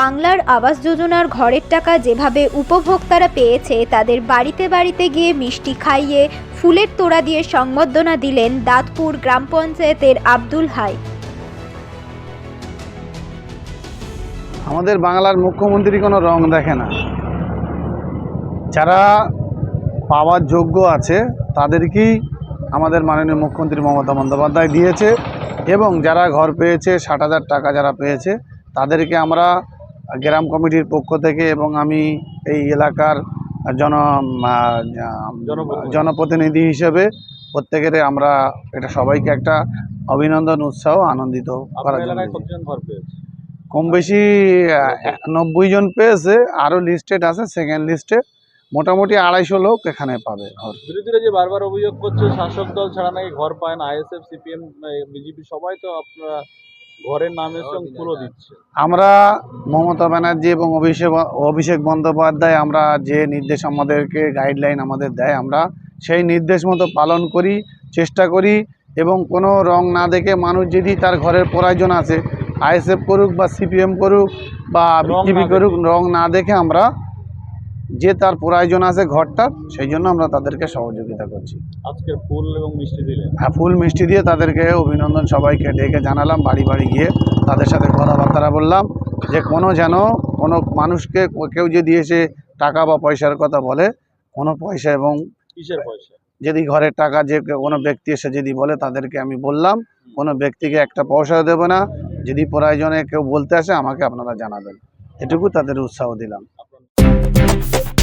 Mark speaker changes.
Speaker 1: বাংলার আবাস যোজনার ঘরের টাকা যেভাবে উপভোক্তারা পেয়েছে, তাদের বাড়িতে বাড়িতে গিয়ে মিষ্টি খাইয়ে ফুলের তোড়া দিয়ে সংবর্ধনা দিলেন দাঁতপুর গ্রাম পঞ্চায়েতের আব্দুল হাই।
Speaker 2: আমাদের বাংলার মুখ্যমন্ত্রী কোনো রং দেখে না। যারা পাওয়ার যোগ্য আছে, তাদেরকেই আমাদের মাননীয় মুখ্যমন্ত্রী মমতা বন্দ্যোপাধ্যায় দিয়েছে এবং যারা ঘর পেয়েছে, ষাট হাজার টাকা যারা পেয়েছে, তাদেরকে আমরা গ্রাম কমিটির পক্ষ থেকে এবং আমি এই এলাকার জন জনপ্রতিনিধি। হিসেবে প্রত্যেকের আমরা এটা সবাইকে একটা অভিনন্দন উৎসাহ আনন্দিত করার জন্য কম বেশি নব্বই জন পেয়েছে আরও লিস্টেড আছে সেকেন্ড লিস্টে মোটামুটি আড়াইশো লোক এখানে পাবে
Speaker 3: বিরোধীরা যে বারবার অভিযোগ করছে শাসক দল ছাড়া নাকি ঘর পায় না আইএসএফ সিপিএম বিজেপি সবাই তো আপনারা ঘরের নামের সঙ্গে ফুলও দিচ্ছে।
Speaker 2: আমরা মমতা ব্যানার্জি এবং অভিষেক অভিষেক বন্দ্যোপাধ্যায় আমরা যে নির্দেশ আমাদেরকে গাইডলাইন আমাদের দেয় আমরা সেই নির্দেশ মতো পালন করি চেষ্টা করি এবং কোনো রং না দেখে মানুষ যদি তার ঘরের প্রয়োজন আছে আইএসএফ করুক বা সিপিএম করুক বা বিজেপি করুক রং না দেখে আমরা যে তার প্রয়োজন আছে ঘরটার সেই জন্য আমরা তাদেরকে সহযোগিতা করছি।
Speaker 3: আজকে ফুল এবং মিষ্টি দিলেন?
Speaker 2: হ্যাঁ ফুল মিষ্টি দিয়ে তাদেরকে অভিনন্দন সবাইকে ডেকে জানালাম বাড়ি বাড়ি গিয়ে তাদের সাথে কথাবার্তা বললাম যে কোনো যেন কোনো মানুষকে কেউ যদি এসে টাকা বা পয়সার কথা বলে কোনো পয়সা এবং
Speaker 3: কিসের পয়সা?
Speaker 2: যদি ঘরের টাকা যে কোনো ব্যক্তি এসে যদি বলে তাদেরকে আমি বললাম কোনো ব্যক্তিকে একটা পয়সা দেবে না যদি প্রয়োজনে কেউ বলতে আসে আমাকে আপনারা জানাবেন। এটুকু তাদের উৎসাহ দিলাম।
Speaker 3: Thanks.